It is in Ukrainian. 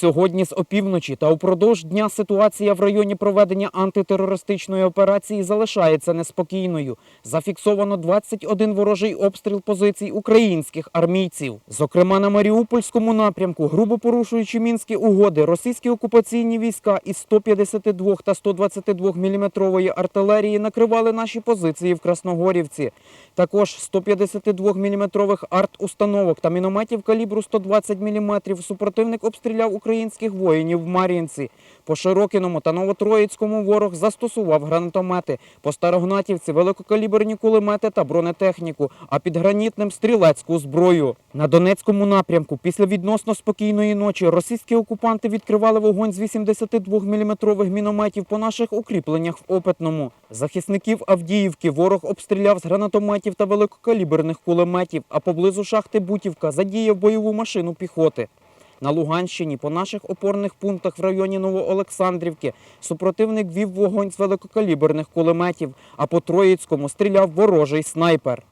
Сьогодні з опівночі та упродовж дня ситуація в районі проведення антитерористичної операції залишається неспокійною. Зафіксовано 21 ворожий обстріл позицій українських армійців. Зокрема, на Маріупольському напрямку, грубо порушуючи мінські угоди, російські окупаційні війська із 152 та 122 мм артилерії накривали наші позиції в Красногорівці. Також 152 мм арт-установок та мінометів калібру 120 мм супротивник обстріляв українських воїнів в Мар'їнці. По Широкіному та Новотроїцькому ворог застосував гранатомети, по Старогнатівці великокаліберні кулемети та бронетехніку, а під гранітним стрілецьку зброю. На Донецькому напрямку після відносно спокійної ночі російські окупанти відкривали вогонь з 82 мм мінометів по наших укріпленнях в Опитному. Захисників Авдіївки ворог обстріляв з гранатометів та великокаліберних кулеметів, а поблизу шахти Бутівка задіяв бойову машину піхоти. На Луганщині по наших опорних пунктах в районі Новоолександрівки супротивник вів вогонь з великокаліберних кулеметів, а по Троїцькому стріляв ворожий снайпер.